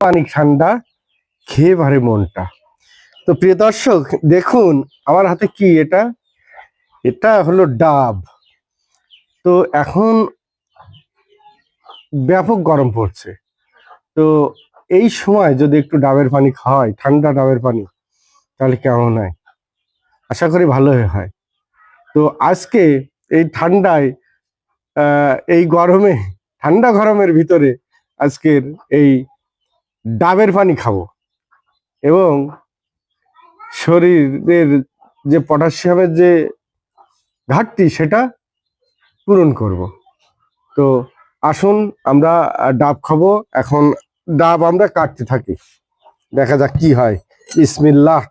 পানি ঠান্ডা, খেয়ে ভারে মনটা। তো প্রিয় দর্শক, দেখুন আমার হাতে কি এটা? এটা হলো ডাব। তো এখন ব্যাপক গরম পড়ছে। তো এই সময় যদি একটু ডাবের পানি খাওয়াই, ঠান্ডা ডাবের পানি, তাহলে কেমন হয়? আশা করি ভালোই হয়। তো আজকে এই ঠান্ডায় এই গরমে, ঠান্ডা গরমের ভিতরে আজকের এই ডাবের পানি খাব। এবং শরীরের যে পটাশিয়ামের যে ঘাটতি, সেটা পূরণ করব। তো আসুন, আমরা ডাব খাব। এখন ডাব আমরা কাটতে থাকি। দেখা যাক কি হয়। ইসমিল্লাহ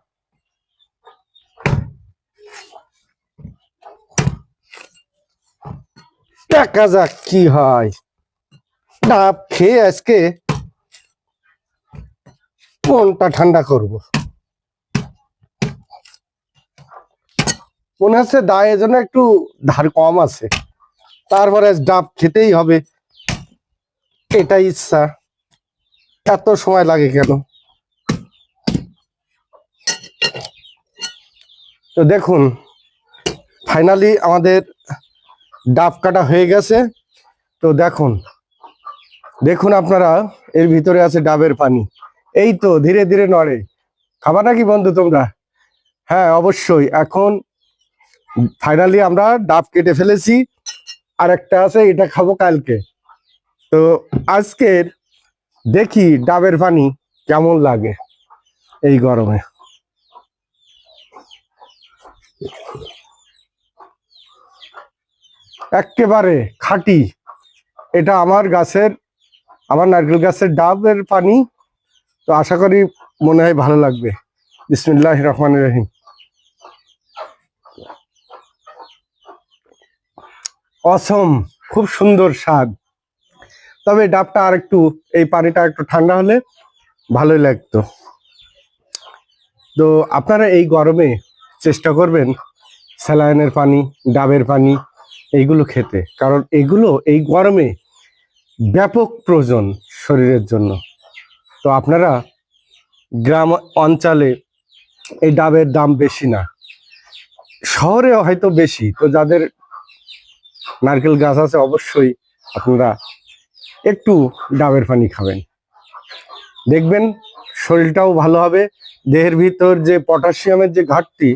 দেখা যাক কি হয়। ডাব খেয়ে আজকে মনটা ঠান্ডা করব। মনে হচ্ছে দায়ের জন্য একটু ধার কম আছে। তারপরে ডাব খেতেই হবে। এটা ইচ্ছা। এত সময় লাগে কেন? তো দেখুন, ফাইনালি আমাদের ডাব কাটা হয়ে গেছে। তো দেখুন দেখুন আপনারা, এর ভিতরে আছে ডাবের পানি। এই তো ধীরে ধীরে নড়ে। খাবা নাকি বন্ধু তোমরা? হ্যাঁ অবশ্যই। এখন ফাইনালি আমরা ডাব কেটে ফেলেছি। আর একটা আছে, এটা খাব কালকে। তো আজকের দেখি ডাবের পানি কেমন লাগে এই গরমে। একেবারে খাঁটি। এটা আমার গাছের, আমার নারকেল গাছের ডাবের পানি তো আশা করি মনে হয় ভালো লাগবে। বিসমিল্লাহ রহমান রহিম। অসম, খুব সুন্দর স্বাদ। তবে ডাবটা আর একটু এই পানিটা একটু ঠান্ডা হলে ভালোই লাগতো। তো আপনারা এই গরমে চেষ্টা করবেন স্যালাইনের পানি, ডাবের পানি, এইগুলো খেতে। কারণ এগুলো এই গরমে ব্যাপক প্রয়োজন শরীরের জন্য। তো আপনারা গ্রাম অঞ্চলে এই ডাবের দাম বেশি না। শহরে হয়তো বেশি, তো যাদের নারকেল গাছ আছে অবশ্যই আপনারা একটু ডাবের পানি খাবেন। দেখবেন শরীরটাও ভালো হবে, দেহের ভিতর যে পটাশিয়ামের যে ঘাটতি,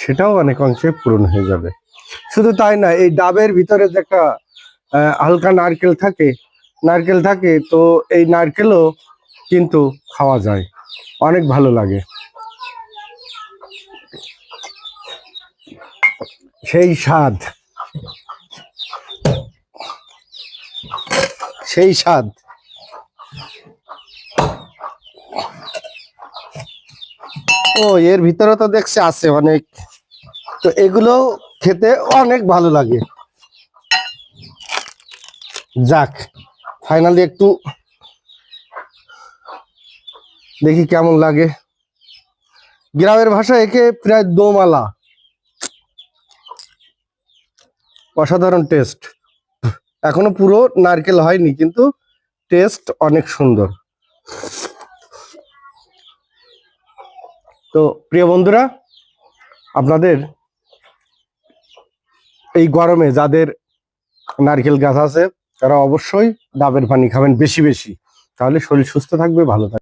সেটাও অনেক অংশে পূরণ হয়ে যাবে। শুধু তাই না, এই ডাবের ভিতরে যে একটা হালকা নারকেল থাকে নারকেল থাকে, তো এই নারকেলও কিন্তু খাওয়া যায়। অনেক ভালো লাগে। সেই স্বাদ। সেই স্বাদ। ও, এর ভিতরে তো দেখছি আছে অনেক। তো এগুলো খেতে অনেক ভালো লাগে। যাক। ফাইনালি একটু দেখি কেমন লাগে। গ্রামের ভাষায় একে প্রায় দোমালা। অসাধারণ টেস্ট এখনও পুরো নারকেল হয়নি, কিন্তু টেস্ট অনেক সুন্দর। তো প্রিয় বন্ধুরা, আপনাদের এই গরমে যাদের নারকেল গাছ আছে তারা অবশ্যই ডাবের পানি খাবেন বেশি বেশি। তাহলে শরীর সুস্থ থাকবে ভালো থাকবে।